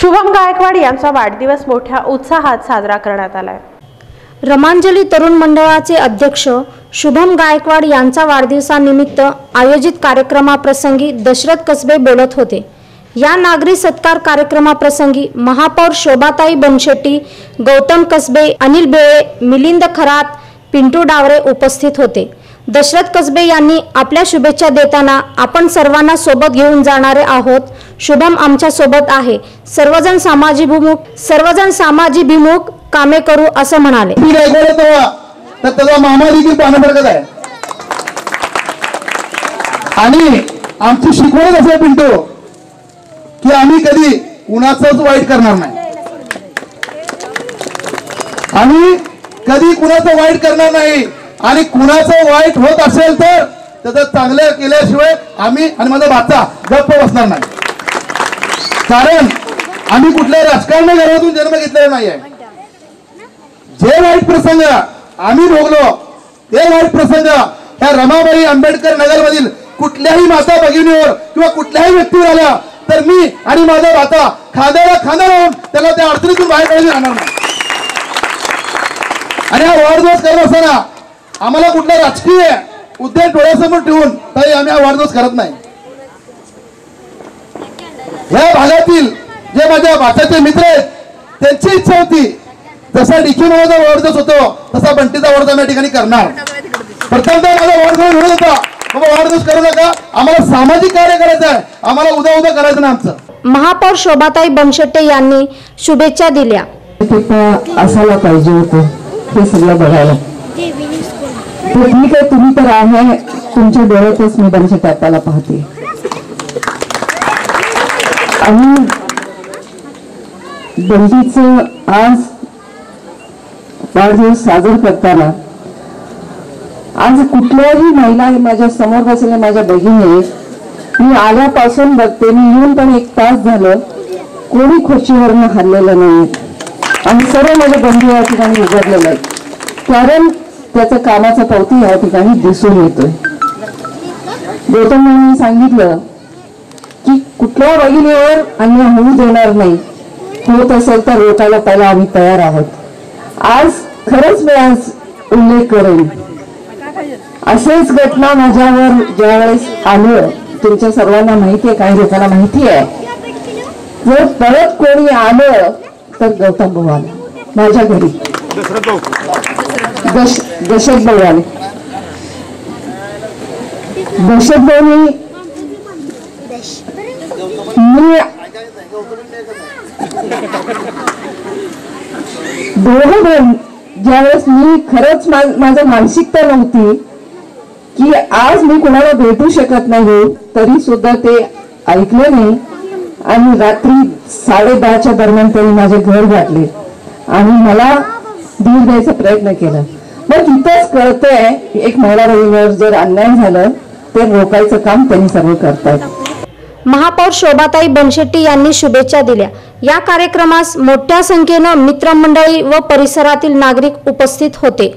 शुभम गायकवाड यांचा वाढदिवस मोठ्या उत्साहात साजरा करण्यात आलाय. रमांजली तरुण मंडळाचे अध्यक्ष शुभम गायकवाड यांचा वाढदिवसानिमित्त आयोजित कार्यक्रमाप्रसंगी दशरथ कसबे बोलत होते. या नागरी सत्कार कार्यक्रमाप्रसंगी महापौर शोभाताई बनशेट्टी गौतम कसबे अनिल बेळे मिलिंद खरात पिंटू डावरे उपस्थित होते. दशरथ कसबे यांनी आपल्या शुभेच्छा देताना आपण सर्वांना सोबत घेऊन जाणारे आहोत. शुभम आमच्यासोबत आहे. सर्वजण सामाजिभिमुख सर्वजण सामाजिभिमुख कामे करू असं म्हणाले. मी तर त्याचा मामा देखील पानं आहे. आणि आमची शिकवणच असं पिंटो की आम्ही कधी कुणाचंच वाईट करणार नाही. आम्ही कधी कुणाचं वाईट करणार नाही आणि कुणाचं वाईट होत असेल तर त्याचं चांगलं केल्याशिवाय आम्ही आणि माझा भाचा गप्प बसणार नाही. कारण आम्ही कुठल्या राजकारण घरातून जन्म घेतलेला नाही आहे जे वाईट प्रसंग आम्ही भोगलो ते वाईट प्रसंग ह्या रमाबाई आंबेडकर नगर मधील कुठल्याही माता भगिनीवर किंवा कुठल्याही व्यक्तीवर आल्या तर मी आणि माझा भाता खांद्याला खांदा लावून त्याला त्या अडचणीतून बाहेर काढून राहणार नाही. आणि हा वाढदिवस करत असताना आम्हाला कुठला राजकीय उद्देश डोळ्यासमोर ठेवून तरी आम्ही हा वाढदिवस करत नाही. या भागातील जे माझ्या भाषाचे मित्र आहेत त्यांची इच्छा होती जसा डिकी माझा वाढदिवस होतो तसा बंटीचा वाढदिवस या ठिकाणी करणार. प्रथमतः माझा वाढदिवस म्हणत होता. बाबा वाढदिवस करू नका. आम्हाला सामाजिक कार्य करायचं आहे. आम्हाला उद्या उद्या करायचं ना आमचं. महापौर शोभाताई बनशेट्टे यांनी शुभेच्छा दिल्या. असायला पाहिजे होतं. हे सगळं बघायला. तर ठीक आहे तुम्ही तर आहे. तुमच्या डोळ्यातच मी त्यांच्या तात्याला पाहते. आणि बंडीचं आज वाढदिवस साजरा करताना आज कुठल्याही महिला माझ्यासमोर बसलेल्या माझ्या बहिणी मी आल्यापासून बघते मी येऊन पण एक तास झालं कोणी खुर्चीवरनं हरलेलं नाही आणि सर्व माझ्या बंधू या ठिकाणी उघडलेलं आहे. कारण त्याचं कामाचा पावती या ठिकाणी दिसून येतोय. गौतम यांनी सांगितलं की कुठल्या भगिनीवर अन्याय होऊ देणार नाही. होत असेल तर रोखायला पहिला आम्ही तयार आहोत. आज खरंच मी आज उल्लेख करेन. असेच घटना माझ्यावर ज्यावेळेस आलं तुमच्या सर्वांना माहिती आहे काही लोकांना माहिती आहे. जर परत कोणी आलं तर गौतम भाऊ आला माझ्या घरी. दशरथ भाऊ आले दशरथ भाऊनी मी दोघं भाऊ ज्यावेळेस मी खरंच माझं मानसिकता नव्हती की आज मी कोणाला भेटू शकत नाही तरी सुद्धा ते ऐकले नाही आणि रात्री साडे दहाच्या दरम्यान तरी माझे घर गाठले. आणि मला दूर द्यायचा प्रयत्न केला. मग तिथंच कळतंय की एक महिला रविवार जर अन्याय झालं ते रोखायचं काम त्यांनी सर्व करतात महापौर शोभाताई बनशेट्टी यांनी शुभेच्छा दिल्या. या कार्यक्रमास मोठ्या संख्येनं मित्रमंडळी व परिसरातील नागरिक उपस्थित होते.